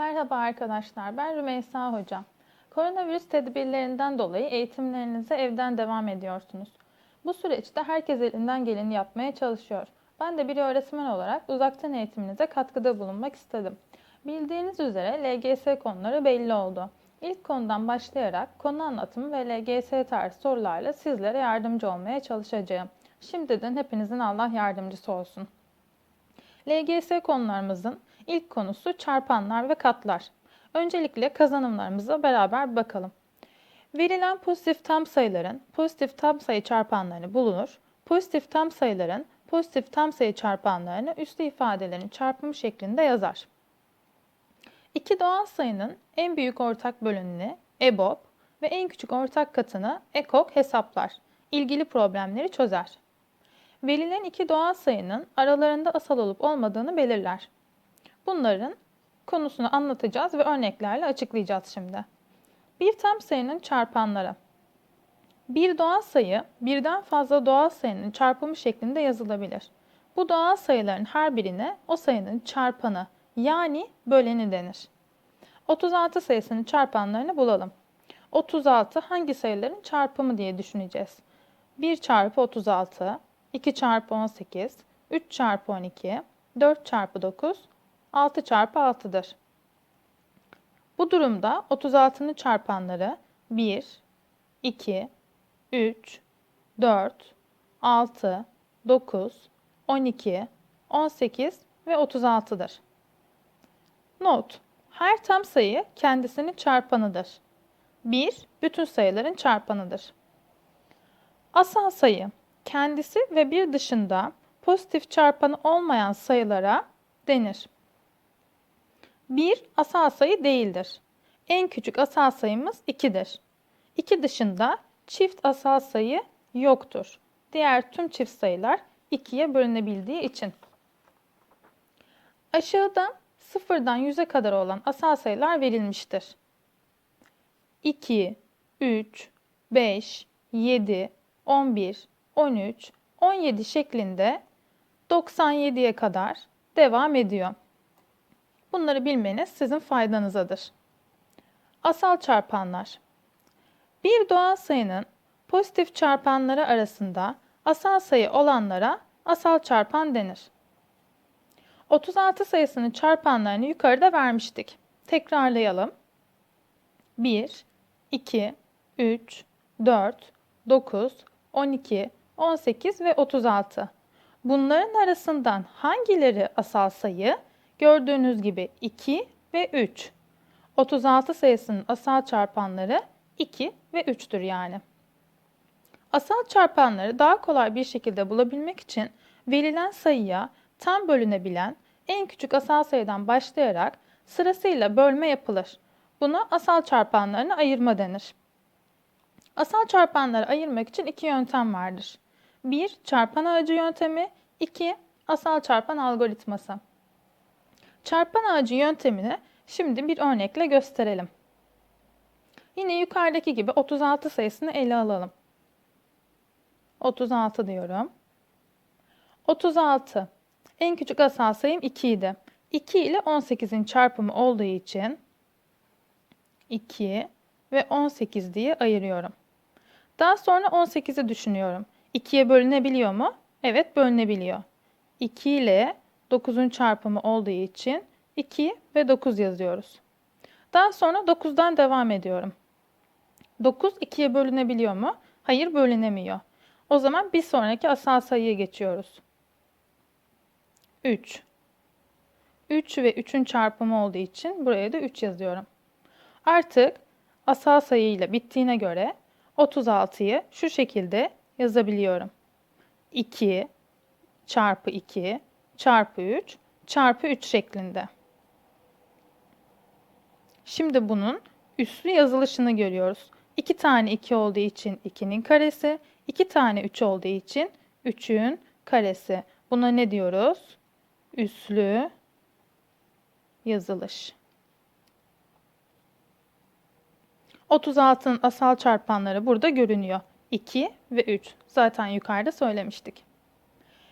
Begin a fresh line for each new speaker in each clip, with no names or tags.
Merhaba arkadaşlar, ben Rümeysa Hoca. Koronavirüs tedbirlerinden dolayı eğitimlerinize evden devam ediyorsunuz. Bu süreçte herkes elinden geleni yapmaya çalışıyor. Ben de bir öğretmen olarak uzaktan eğitiminize katkıda bulunmak istedim. Bildiğiniz üzere LGS konuları belli oldu. İlk konudan başlayarak konu anlatımı ve LGS tarzı sorularla sizlere yardımcı olmaya çalışacağım. Şimdiden hepinizin Allah yardımcısı olsun. LGS konularımızın ilk konusu çarpanlar ve katlar. Öncelikle kazanımlarımıza beraber bakalım. Verilen pozitif tam sayıların pozitif tam sayı çarpanlarını bulunur. Pozitif tam sayıların pozitif tam sayı çarpanlarını üslü ifadelerin çarpımı şeklinde yazar. İki doğal sayının en büyük ortak bölününü EBOB ve en küçük ortak katını EKOK hesaplar. İlgili problemleri çözer. Verilen iki doğal sayının aralarında asal olup olmadığını belirler. Bunların konusunu anlatacağız ve örneklerle açıklayacağız şimdi. Bir tam sayının çarpanları. Bir doğal sayı birden fazla doğal sayının çarpımı şeklinde yazılabilir. Bu doğal sayıların her birine o sayının çarpanı yani böleni denir. 36 sayısının çarpanlarını bulalım. 36 hangi sayıların çarpımı diye düşüneceğiz. 1 çarpı 36, 2 çarpı 18, 3 çarpı 12, 4 çarpı 9, 6 çarpı 6'dır. Bu durumda 36'nın çarpanları 1, 2, 3, 4, 6, 9, 12, 18 ve 36'dır. Not: Her tam sayı kendisinin çarpanıdır. 1 bütün sayıların çarpanıdır. Asal sayı kendisi ve bir dışında pozitif çarpanı olmayan sayılara denir. 1 asal sayı değildir. En küçük asal sayımız 2'dir. 2 dışında çift asal sayı yoktur. Diğer tüm çift sayılar 2'ye bölünebildiği için. Aşağıda sıfırdan 100'e kadar olan asal sayılar verilmiştir. 2, 3, 5, 7, 11, 13, 17 şeklinde 97'ye kadar devam ediyor. Bunları bilmeniz sizin faydanızadır. Asal çarpanlar. Bir doğal sayının pozitif çarpanları arasında asal sayı olanlara asal çarpan denir. 36 sayısının çarpanlarını yukarıda vermiştik. Tekrarlayalım. 1, 2, 3, 4, 9, 12, 18 ve 36. Bunların arasından hangileri asal sayı? Gördüğünüz gibi 2 ve 3. 36 sayısının asal çarpanları 2 ve 3'tür yani. Asal çarpanları daha kolay bir şekilde bulabilmek için verilen sayıya tam bölünebilen en küçük asal sayıdan başlayarak sırasıyla bölme yapılır. Buna asal çarpanlarını ayırma denir. Asal çarpanları ayırmak için iki yöntem vardır. 1. Çarpan ağacı yöntemi 2. Asal çarpan algoritması. Çarpan ağacı yöntemini şimdi bir örnekle gösterelim. Yine yukarıdaki gibi 36 sayısını ele alalım. 36 diyorum. 36. En küçük asal sayım 2 idi. 2 ile 18'in çarpımı olduğu için 2 ve 18 diye ayırıyorum. Daha sonra 18'i düşünüyorum. 2'ye bölünebiliyor mu? Evet bölünebiliyor. 2 ile 9'un çarpımı olduğu için 2 ve 9 yazıyoruz. Daha sonra 9'dan devam ediyorum. 9 2'ye bölünebiliyor mu? Hayır bölünemiyor. O zaman bir sonraki asal sayıya geçiyoruz. 3. 3 ve 3'ün çarpımı olduğu için buraya da 3 yazıyorum. Artık asal sayıyla bittiğine göre 36'yı şu şekilde yazabiliyorum. 2 çarpı 2 çarpı 3 çarpı 3 şeklinde. Şimdi bunun üslü yazılışını görüyoruz. 2 tane 2 olduğu için 2'nin karesi, 2 tane 3 olduğu için 3'ün karesi. Buna ne diyoruz? Üslü yazılış. 36'nın asal çarpanları burada görünüyor. 2 ve 3. Zaten yukarıda söylemiştik.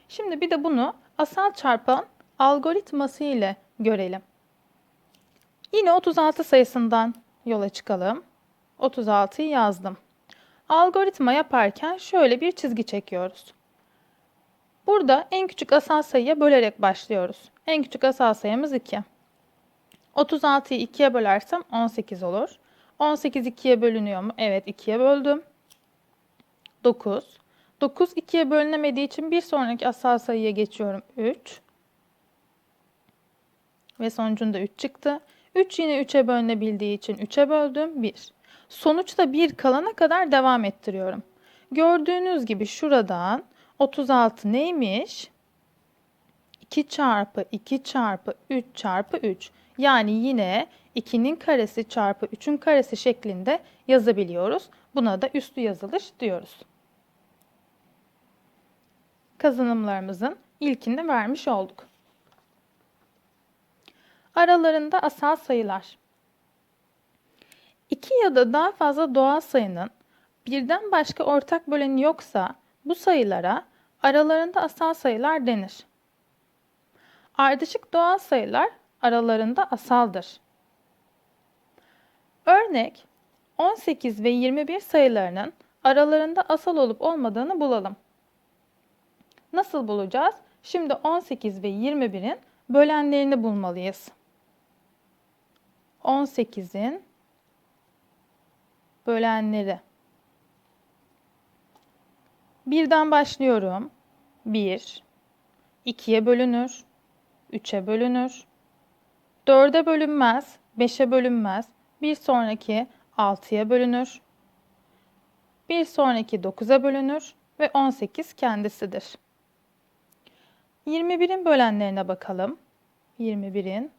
Şimdi bir de bunu asal çarpan algoritması ile görelim. Yine 36 sayısından yola çıkalım. 36'yı yazdım. Algoritma yaparken şöyle bir çizgi çekiyoruz. Burada en küçük asal sayıya bölerek başlıyoruz. En küçük asal sayımız 2. 36'yı 2'ye bölersem 18 olur. 18 2'ye bölünüyor mu? Evet 2'ye böldüm. 9. 9 2'ye bölünemediği için bir sonraki asal sayıya geçiyorum. 3. Ve sonucunda 3 çıktı. 3 yine 3'e bölünebildiği için 3'e böldüm. 1. Sonuçta 1 kalana kadar devam ettiriyorum. Gördüğünüz gibi şuradan 36 neymiş? 2 çarpı 2 çarpı 3 çarpı 3. Yani yine 2'nin karesi çarpı 3'ün karesi şeklinde yazabiliyoruz. Buna da üstü yazılış diyoruz. Kazanımlarımızın ilkini vermiş olduk. Aralarında asal sayılar. İki ya da daha fazla doğal sayının birden başka ortak böleni yoksa bu sayılara aralarında asal sayılar denir. Ardışık doğal sayılar aralarında asaldır. Örnek 18 ve 21 sayılarının aralarında asal olup olmadığını bulalım. Nasıl bulacağız? Şimdi 18 ve 21'in bölenlerini bulmalıyız. 18'in bölenleri. Birden başlıyorum. 1, 2'ye bölünür, 3'e bölünür, 4'e bölünmez, 5'e bölünmez, bir sonraki 6'ya bölünür, bir sonraki 9'a bölünür ve 18 kendisidir. 21'in bölenlerine bakalım. 21'in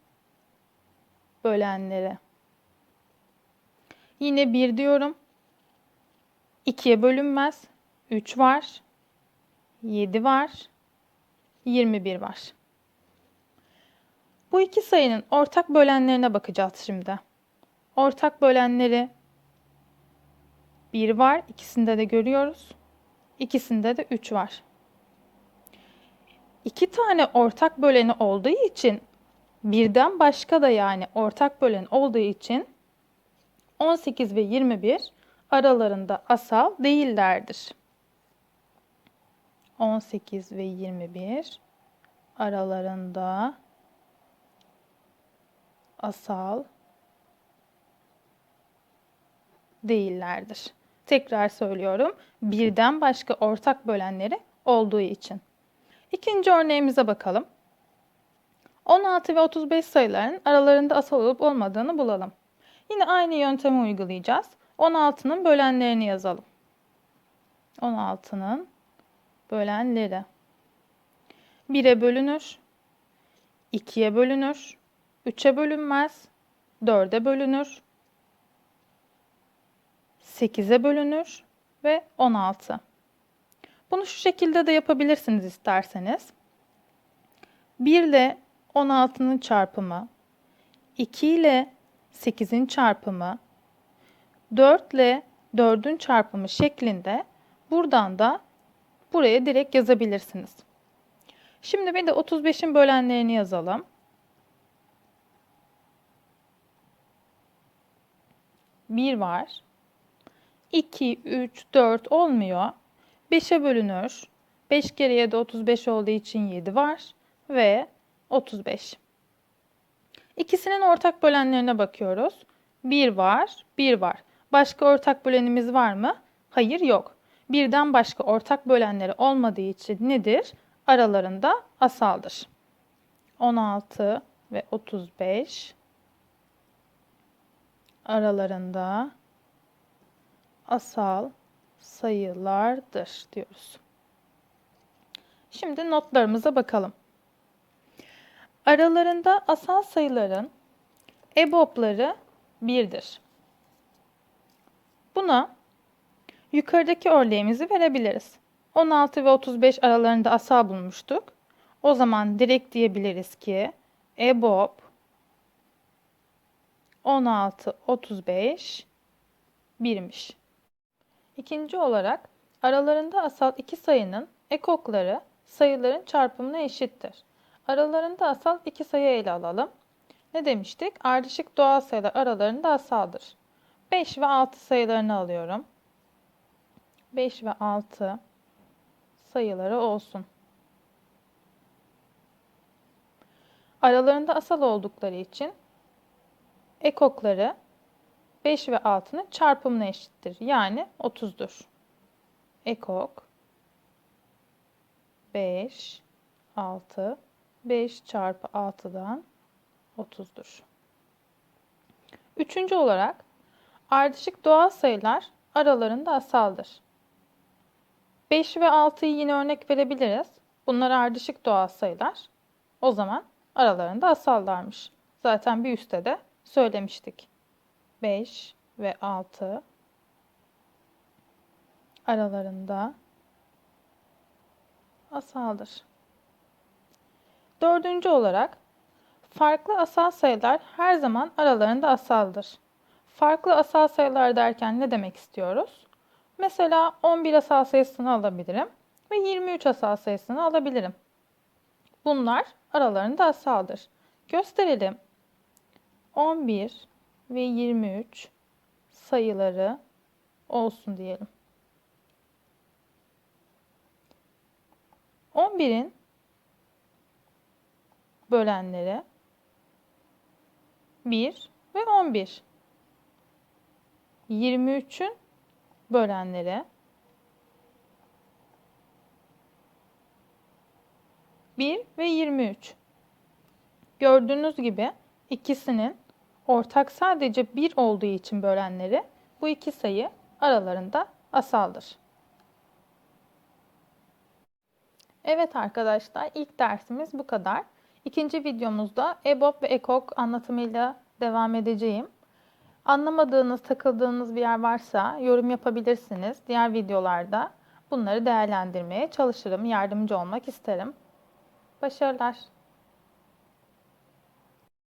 bölenleri. Yine 1 diyorum. 2'ye bölünmez. 3 var. 7 var. 21 var. Bu iki sayının ortak bölenlerine bakacağız şimdi. Ortak bölenleri 1 var. İkisinde de görüyoruz. İkisinde de 3 var. İki tane ortak böleni olduğu için birden başka da yani ortak bölen olduğu için 18 ve 21 aralarında asal değillerdir. 18 ve 21 aralarında asal değillerdir. Tekrar söylüyorum. Birden başka ortak bölenleri olduğu için. İkinci örneğimize bakalım. 16 ve 35 sayıların aralarında asal olup olmadığını bulalım. Yine aynı yöntemi uygulayacağız. 16'nın bölenlerini yazalım. 16'nın bölenleri. 1'e bölünür, 2'ye bölünür, 3'e bölünmez, 4'e bölünür, 8'e bölünür ve 16. Bunu şu şekilde de yapabilirsiniz isterseniz. 1 ile 16'nın çarpımı, 2 ile 8'in çarpımı, 4 ile 4'ün çarpımı şeklinde buradan da buraya direkt yazabilirsiniz. Şimdi bir de 35'in bölenlerini yazalım. Bir var. 2, 3, 4 olmuyor. 5'e bölünür. 5 kere 7 35 olduğu için 7 var ve 35. İkisinin ortak bölenlerine bakıyoruz. 1 var, 1 var. Başka ortak bölenimiz var mı? Hayır yok. Birden başka ortak bölenleri olmadığı için nedir? Aralarında asaldır. 16 ve 35 aralarında asal sayılardır diyoruz. Şimdi notlarımıza bakalım. Aralarında asal sayıların EBOB'ları 1'dir. Buna yukarıdaki örneğimizi verebiliriz. 16 ve 35 aralarında asal bulmuştuk. O zaman direkt diyebiliriz ki EBOB 16, 35 birmiş. İkinci olarak aralarında asal iki sayının ekokları sayıların çarpımına eşittir. Aralarında asal iki sayı ele alalım. Ne demiştik? Ardışık doğal sayılar aralarında asaldır. 5 ve 6 sayılarını alıyorum. 5 ve 6 sayıları olsun. Aralarında asal oldukları için ekokları 5 ve 6'nın çarpımına eşittir. Yani 30'dur. Ekok 5, 6, 5 çarpı 6'dan 30'dur. Üçüncü olarak ardışık doğal sayılar aralarında asaldır. 5 ve 6'yı yine örnek verebiliriz. Bunlar ardışık doğal sayılar. O zaman aralarında asallarmış. Zaten bir üstte de söylemiştik. 5 ve 6 aralarında asaldır. Dördüncü olarak farklı asal sayılar her zaman aralarında asaldır. Farklı asal sayılar derken ne demek istiyoruz? Mesela 11 asal sayısını alabilirim ve 23 asal sayısını alabilirim. Bunlar aralarında asaldır. Gösterelim. 11 ve 23 sayıları olsun diyelim. 11'in bölenleri 1 ve 11. 23'ün bölenleri 1 ve 23. Gördüğünüz gibi ikisinin ortak sadece 1 olduğu için bölenleri bu iki sayı aralarında asaldır. Evet arkadaşlar ilk dersimiz bu kadar. İkinci videomuzda EBOB ve EKOK anlatımıyla devam edeceğim. Anlamadığınız, takıldığınız bir yer varsa yorum yapabilirsiniz. Diğer videolarda bunları değerlendirmeye çalışırım, yardımcı olmak isterim. Başarılar.